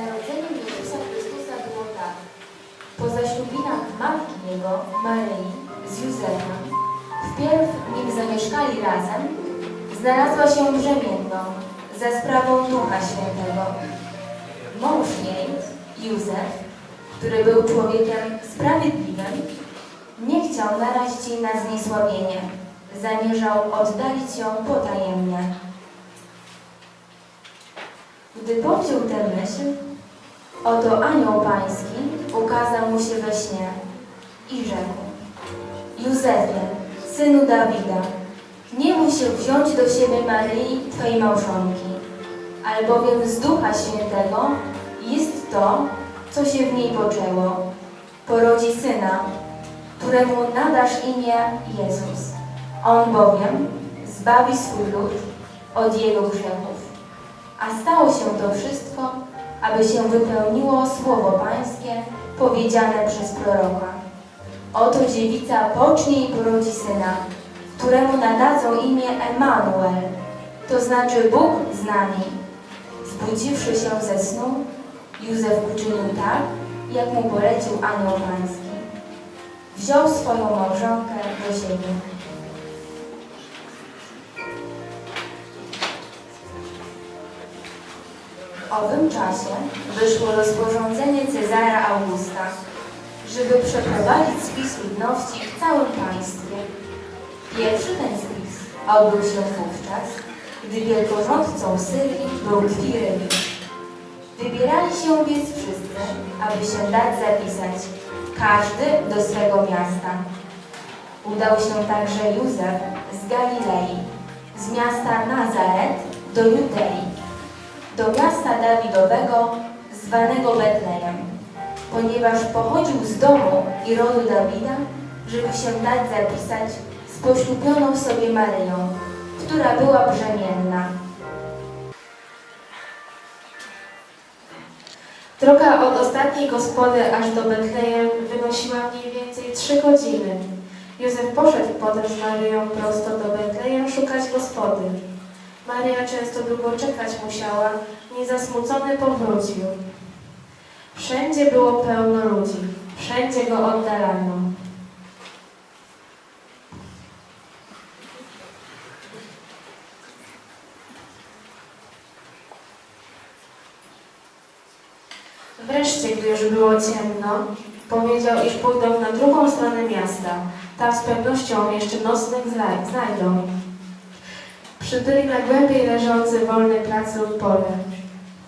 narodzeniem Jezusa Chrystusa było tak. Po zaślubinach matki Jego, Maryi, z Józefem, wpierw nim zamieszkali razem, znalazła się brzemienną za sprawą Ducha Świętego. Mąż jej, Józef, który był człowiekiem sprawiedliwym, nie chciał narazić jej na zniesławienie. Zamierzał oddalić ją potajemnie. Gdy powziął tę myśl, oto anioł pański ukazał mu się we śnie i rzekł Józefie, synu Dawida, nie mój się wziąć do siebie Maryi, Twojej małżonki, albowiem z Ducha Świętego jest to, co się w niej poczęło. Porodzi syna, któremu nadasz imię Jezus. On bowiem zbawi swój lud od jego grzechów. A stało się to wszystko, aby się wypełniło słowo Pańskie powiedziane przez proroka. Oto dziewica pocznie i porodzi syna, któremu nadadzą imię Emanuel, to znaczy Bóg z nami. Zbudziwszy się ze snu, Józef uczynił tak, jak mu polecił anioł pański. Wziął swoją małżonkę do siebie. Owym czasie wyszło rozporządzenie Cezara Augusta, żeby przeprowadzić spis ludności w całym państwie. Pierwszy ten spis odbył się wówczas, gdy wielkorządcą Syrii był Kwirewicz. Wybierali się więc wszyscy, aby się dać zapisać, każdy do swego miasta. Udał się także Józef z Galilei, z miasta Nazaret do Judei, do miasta Dawidowego zwanego Betlejem, ponieważ pochodził z domu i rodu Dawida, żeby się dać zapisać z poślubioną sobie Maryją, która była brzemienna. Droga od ostatniej gospody aż do Betlejem wynosiła mniej więcej trzy godziny. Józef poszedł potem z Maryją prosto do Betlejem szukać gospody. Maria często długo czekać musiała, niezasmucony powrócił. Wszędzie było pełno ludzi, wszędzie go oddalano. Wreszcie, gdy już było ciemno, powiedział, iż pójdą na drugą stronę miasta. Tam z pewnością jeszcze nocnych zna- znajdą. Przybyli na głębiej leżący wolny plac lub pole.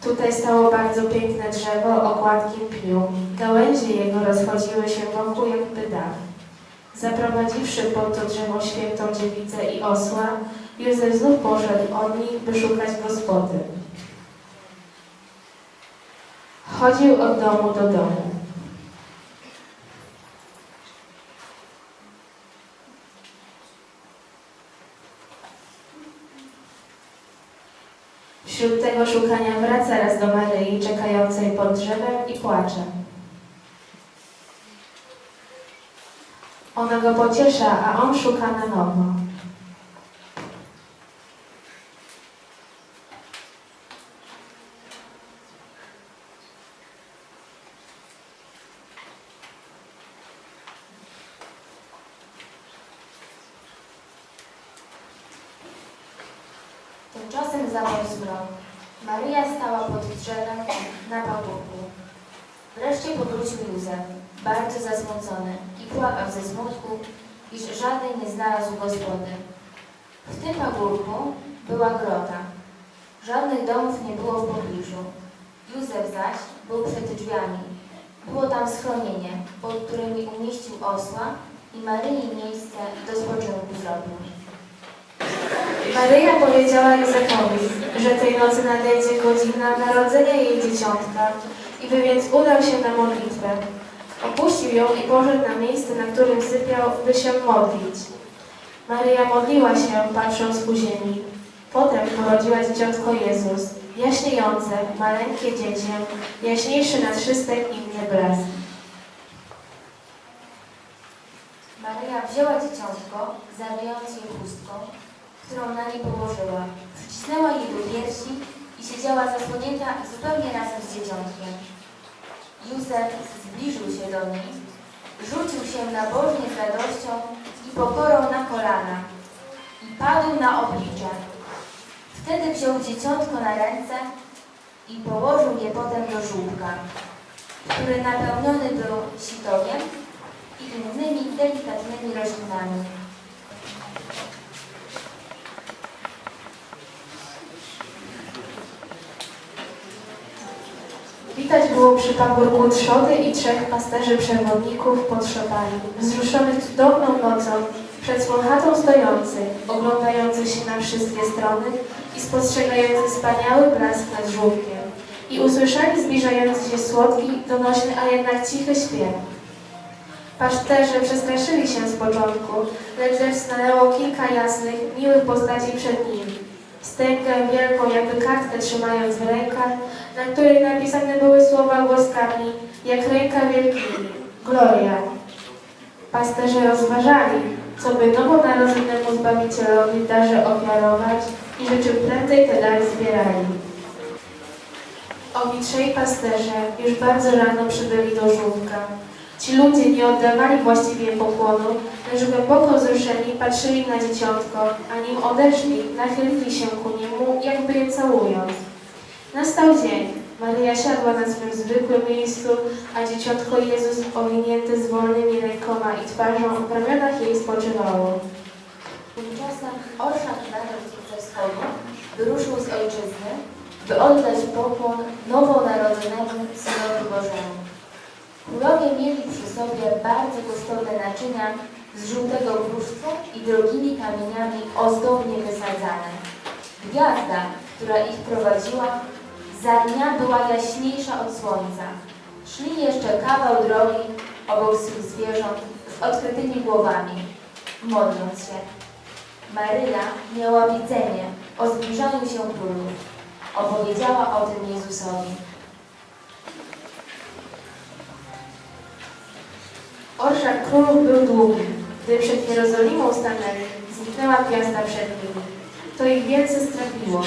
Tutaj stało bardzo piękne drzewo o gładkim pniu. Gałęzie jego rozchodziły się wokół jakby dach. Zaprowadziwszy pod to drzewo świętą dziewicę i osła, Józef znów poszedł od nich, by szukać gospody. Chodził od domu do domu. Wśród tego szukania wraca raz do Maryi, czekającej pod drzewem i płacze. Ona go pociesza, a on szuka na nowo. Tymczasem zamarł zmrok. Maryja stała pod drzewem na pagórku. Wreszcie powrócił Józef, bardzo zasmucony i płakał ze smutku, iż żaden nie znalazł gospody. W tym pagórku była grota. Żadnych domów nie było w pobliżu. Józef zaś był przed drzwiami. Było tam schronienie, pod którymi umieścił osła i Maryi miejsce do spoczynku zrobił. Maryja powiedziała Józefowi, że tej nocy nadejdzie godzina narodzenia jej dzieciątka i by więc udał się na modlitwę. Opuścił ją i poszedł na miejsce, na którym sypiał, by się modlić. Maryja modliła się, patrząc ku ziemi. Potem porodziła dzieciątko Jezus, jaśniejące, maleńkie dziecię, jaśniejszy nad wszystek inny blask. Maryja wzięła dzieciątko, zawiejąc je chustką, którą na nie położyła, przycisnęła je do piersi i siedziała zasłonięta zupełnie razem z dzieciątkiem. Józef zbliżył się do niej, rzucił się nabożnie z radością i pokorą na kolana i padł na oblicze. Wtedy wziął dzieciątko na ręce i położył je potem do żółbka, który napełniony był sitowiem i innymi delikatnymi roślinami. Widać było przy pagórku trzody i trzech pasterzy przewodników pod szopami, wzruszonych cudowną nocą, przed słochatą stojących, oglądających się na wszystkie strony i spostrzegających wspaniały blask nad żółkiem. I usłyszeli zbliżający się słodki, donośny, a jednak cichy śpiew. Paszterze przestraszyli się z początku, lecz lecz stanęło kilka jasnych, miłych postaci przed nimi. Stęgę wielką, jakby kartkę trzymając w rękach, na której napisane były słowa głoskami, jak ręka wielkimi. Gloria. Pasterze rozważali, co by nowonarodzonemu Zbawicielowi w darze ofiarować i że czym prędzej te dary zbierali. Owi trzej pasterze już bardzo rano przybyli do żółwka. Ci ludzie nie oddawali właściwie pokłonu, lecz głęboko wzruszeni patrzyli na dzieciątko, a nim odeszli, nachylili się ku niemu, jakby je całując. Nastał dzień. Maryja siadła na swym zwykłym miejscu, a dzieciątko Jezus owinięty z wolnymi rękoma i twarzą w ramionach jej spoczywało. Tymczasem orszak narodu ze wschodu wyruszył z ojczyzny, by oddać pokłon nowonarodzonemu Synowi Bożemu. Królowie mieli przy sobie bardzo kosztowne naczynia z żółtego kruszcu i drogimi kamieniami ozdobnie wysadzane. Gwiazda, która ich prowadziła, za dnia była jaśniejsza od słońca. Szli jeszcze kawał drogi obok swych zwierząt z odkrytymi głowami, modląc się. Maryja miała widzenie o zbliżaniu się królów. Opowiedziała o tym Jezusowi. Orszak królów był długi. Gdy przed Jerozolimą stanęli, zniknęła gwiazda przed nimi. To ich wielce strapiło.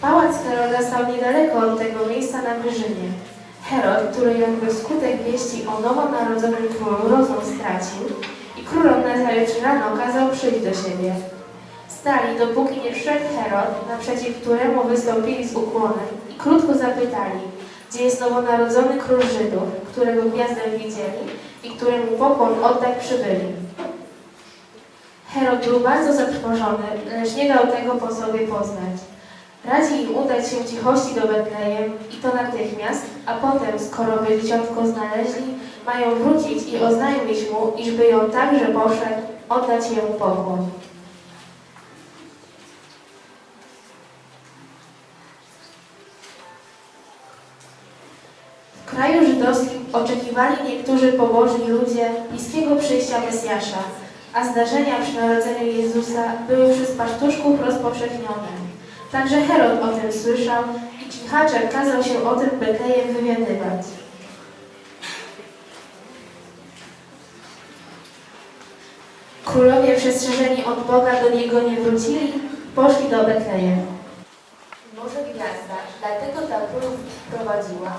Pałac Heroda stał niedaleko od tego miejsca na wyżynie. Herod, który jakby wskutek wieści o nowonarodzonym królu rozum stracił i królom nazajutrz rano kazał przyjść do siebie. Stali, dopóki nie wszedł Herod, naprzeciw któremu wystąpili z ukłonem i krótko zapytali, gdzie jest nowonarodzony król Żydów, którego gwiazdę widzieli i któremu pokłon oddać przybyli. Herod był bardzo zatrwożony, lecz nie dał tego po sobie poznać. Radzi im udać się w cichości do Betlejem i to natychmiast, a potem, skoro by dzieciątko znaleźli, mają wrócić i oznajmić mu, iżby ją także poszedł, oddać jemu pokłon. W kraju żydowskim oczekiwali niektórzy pobożni ludzie bliskiego przyjścia Mesjasza, a zdarzenia przy narodzeniu Jezusa były przez pasztuszków rozpowszechnione. Także Herod o tym słyszał i cichaczem kazał się o tym Betlejem wywiadywać. Królowie przestrzeżeni od Boga do niego nie wrócili, poszli do Betlejem. Może gwiazda dlatego ta królów prowadziła,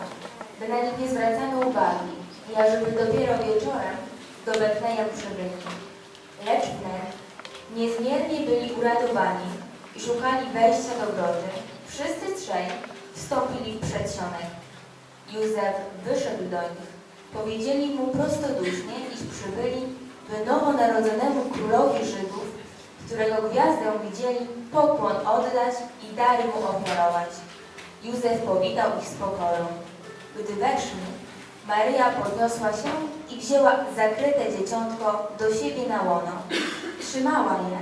by na nich nie zwracano uwagi i ażeby dopiero wieczorem do Betlejem przybyli. Lecz wnet niezmiernie byli uradowani i szukali wejścia do groty. Wszyscy trzej wstąpili w przedsionek. Józef wyszedł do nich. Powiedzieli mu prostodusznie, iż przybyli, by nowonarodzonemu królowi Żydów, którego gwiazdę widzieli, pokłon oddać i dary mu ofiarować. Józef powitał ich z pokorą. Gdy weszli, Maryja podniosła się i wzięła zakryte dzieciątko do siebie na łono. Trzymała je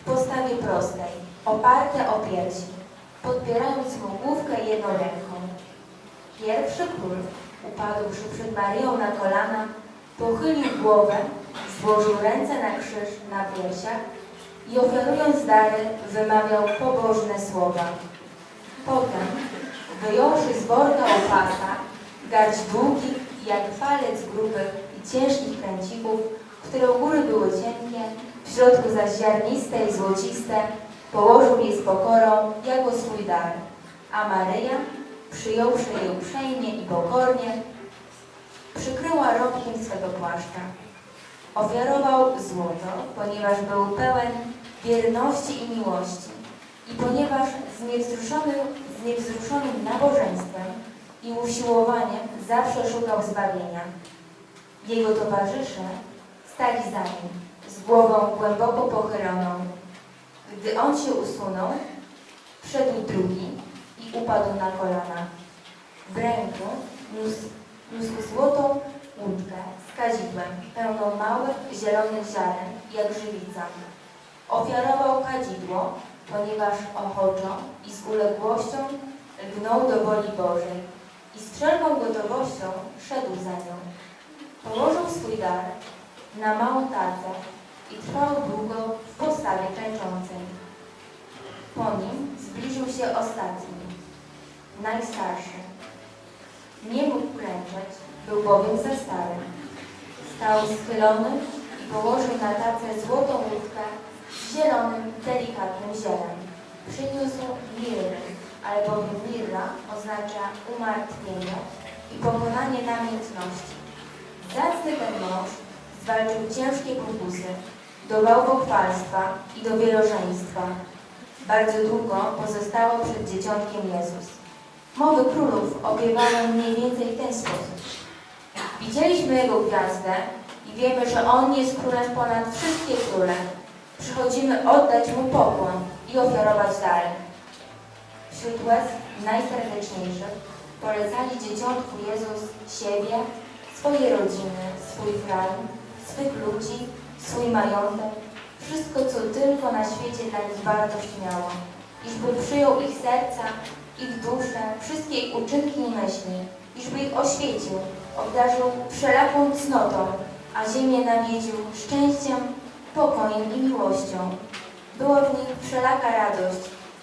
w postawie prostej, oparte o piersi, podpierając mu główkę jedną ręką. Pierwszy król, upadłszy przed Maryją na kolana, pochylił głowę, złożył ręce na krzyż na piersiach i ofiarując dary, wymawiał pobożne słowa. Potem, wyjąwszy z worka opasa, garść długich, jak falec grubych i ciężkich kręcików, które u góry były cienkie, w środku zaś ziarniste i złociste, położył je z pokorą jako swój dar, a Maryja, przyjąwszy jej uprzejmie i pokornie, przykryła rąbkiem swego płaszcza. Ofiarował złoto, ponieważ był pełen wierności i miłości i ponieważ z niewzruszonym, niewzruszonym nabożeństwem i usiłowaniem zawsze szukał zbawienia. Jego towarzysze stali za nim, z głową głęboko pochyloną. Gdy on się usunął, wszedł drugi i upadł na kolana. W ręku niósł, niósł złotą łódkę z kadzidłem, pełną małych, zielonych ziaren, jak żywica. Ofiarował kadzidło, ponieważ ochoczo i z uległością lgnął do woli Bożej i z wszelką gotowością szedł za nią. Położył swój dar na małą tacę i trwał długo w postawie klęczącej. Po nim zbliżył się ostatni, najstarszy. Nie mógł klęczeć, był bowiem za stary. Stał schylony i położył na tacę złotą łódkę zielonym, delikatnym zielem. Przyniósł mirry, ale bowiem mirra oznacza umartwienie i pokonanie namiętności. Zacny ten mąż zwalczył ciężkie pokusy do bałwochwalstwa i do wielożeństwa. Bardzo długo pozostało przed dzieciątkiem Jezus. Mowy królów opiewały mniej więcej w ten sposób. Widzieliśmy Jego gwiazdę i wiemy, że On jest królem ponad wszystkie króle. Przychodzimy oddać Mu pokłon i ofiarować dary. Wśród łez najserdeczniejszych polecali dzieciątku Jezus siebie, swoje rodziny, swój kraj, swych ludzi, swój majątek, wszystko, co tylko na świecie dla nich wartość miało, iżby przyjął ich serca, ich dusze, wszystkie ich uczynki i myśli, iżby ich oświecił, obdarzył wszelaką cnotą, a ziemię nawiedził szczęściem, pokojem i miłością. Była w nich wszelaka radość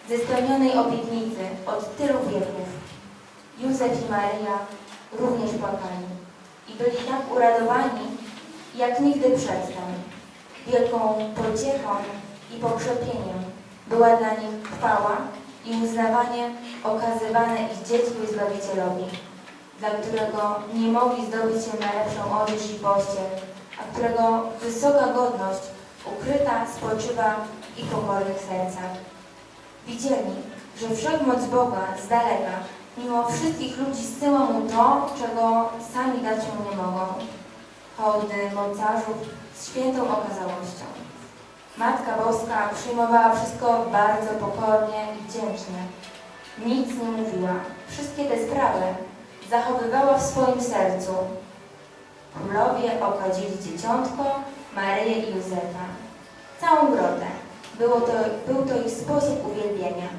ze spełnionej obietnicy od tylu wieków. Józef i Maryja również płakali i byli tak uradowani, jak nigdy przedtem. Wielką pociechą i pokrzepieniem była dla nich chwała i uznawanie okazywane ich dziecku i Zbawicielowi, dla którego nie mogli zdobyć się na lepszą odwież i pościel, a którego wysoka godność ukryta spoczywa ich pokornych sercach. Widzieli, że wszechmoc Boga z daleka, mimo wszystkich ludzi zsyła mu to, czego sami dać mu nie mogą. Hołdy mocarzów z świętą okazałością. Matka Boska przyjmowała wszystko bardzo pokornie i wdzięcznie. Nic nie mówiła. Wszystkie te sprawy zachowywała w swoim sercu. Królowie okadzili dzieciątko, Maryję i Józefa. Całą grodę. Było to, był to ich sposób uwielbienia.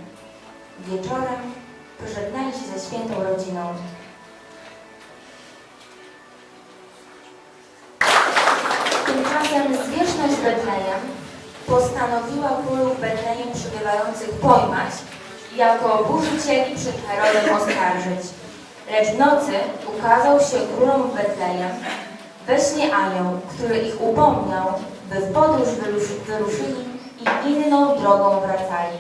Wieczorem pożegnali się ze świętą rodziną. Tymczasem zwierzchność Betlejem postanowiła królów Betlejem przybywających pojmać i jako oburzycieli przed Herodem oskarżyć. Lecz w nocy ukazał się królom Betlejem we śnie anioł, który ich upomniał, by w podróż wyrusz- wyruszyli i inną drogą wracali.